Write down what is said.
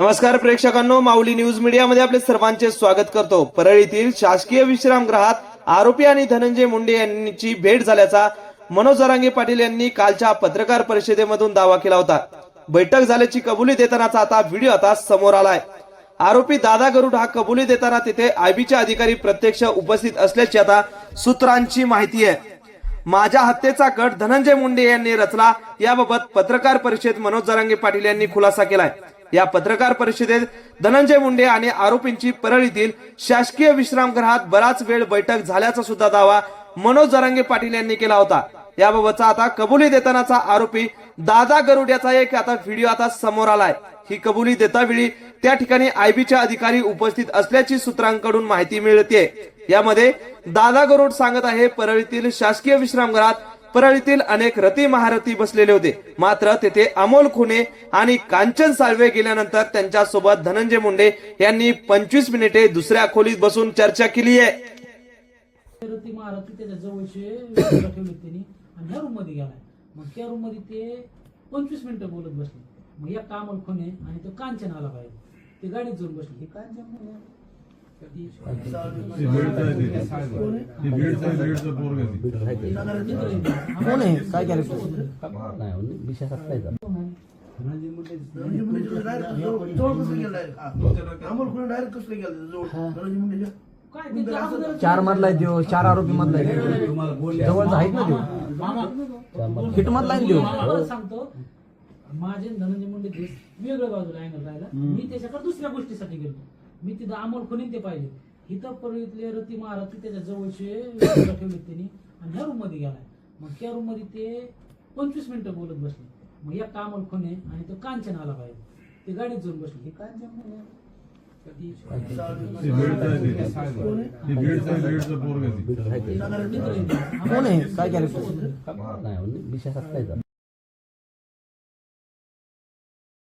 नमस्कार प्रेक्षकांनो माऊली न्यूज मीडियामध्ये आपले सर्वांचे स्वागत करतो. परळीतील शासकीय विश्रामगृहात आरोपी आणि धनंजय मुंडे यांची भेट झाल्याचा मनोज अरांगे पाटील यांनी कालच्या पत्रकार परिषदेमधून दावा केला होता. बैठक झाल्याची कबुली देतानाचा आता व्हिडिओ आता समोर आलाय. आरोपी दादा गरुड हा कबुली देताना तिथे आयबीचे अधिकारी प्रत्यक्ष उपस्थित असल्याची आता सूत्रांची माहिती आहे. माझ्या हत्येचा गट धनंजय मुंडे यांनी रचला याबाबत पत्रकार परिषद मनोज जरांगे पाटील यांनी खुलासा केलाय. या पत्रकार परिषदेत धनंजय मुंडे आणि आरोपींची परळीतील शासकीय विश्रामगृहात बराच वेळ बैठक झाल्याचा सुद्धा दावा मनोज जरांगे पाटील यांनी केला होता. याबाबतचा आता कबुली देतानाचा आरोपी दादा गरुड याचा एक आता व्हिडिओ आता समोर आलाय. ही कबुली देतावेळी त्या ठिकाणी आयबीच्या अधिकारी उपस्थित असल्याची सूत्रांकडून माहिती मिळते यामध्ये दादा गरुड सांगत आहे परळीतील शासकीय विश्रामगृहात परळीतील अनेक रती महारथी बसलेले होते. मात्र तेथे अमोल खुने आणि कांचन साळवे गेल्यानंतर त्यांच्यासोबत धनंजय मुंडे यांनी पंचवीस मिनिटे दुसऱ्या खोलीत बसून चर्चा केली आहे. ती महाराज त्याच्या जवळचे ठेवले त्यांनी आणि ह्या रूममध्ये गेलाय. मग त्या रूममध्ये ते पंचवीस मिनिटं बोलत बसले. मग एक कामल खुने आणि तो कांचन आला पाहिजे ते गाडीत जाऊन बसले. हे कांचन कोण आहे काय कॅरेक्टर नाही विषय सत्तायचा काय ते चार मधला आहे देव चार आरोपी मधला आहे जवळचा आहेत ना देव मामा हिट मधला आहे देव सांगतो माझे धनंजय मुंडे ते वेगळ्या बाजूला अँगल राहिला. मी त्याच्याकडे दुसऱ्या गोष्टीसाठी गेलो. मी तिथं अमोल खोने ते पाहिले. इथं परळीतले रती महाराज त्याच्या जवळचे ठेवले त्यांनी. आणि ह्या रूममध्ये गेलाय. मग त्या रूममध्ये ते पंचवीस मिनिटं बोलत बसले. मग एक अमोल खोने आणि तो कांचन आला पाहिजे ते गाडीत जाऊन बसले. हे कांचन काय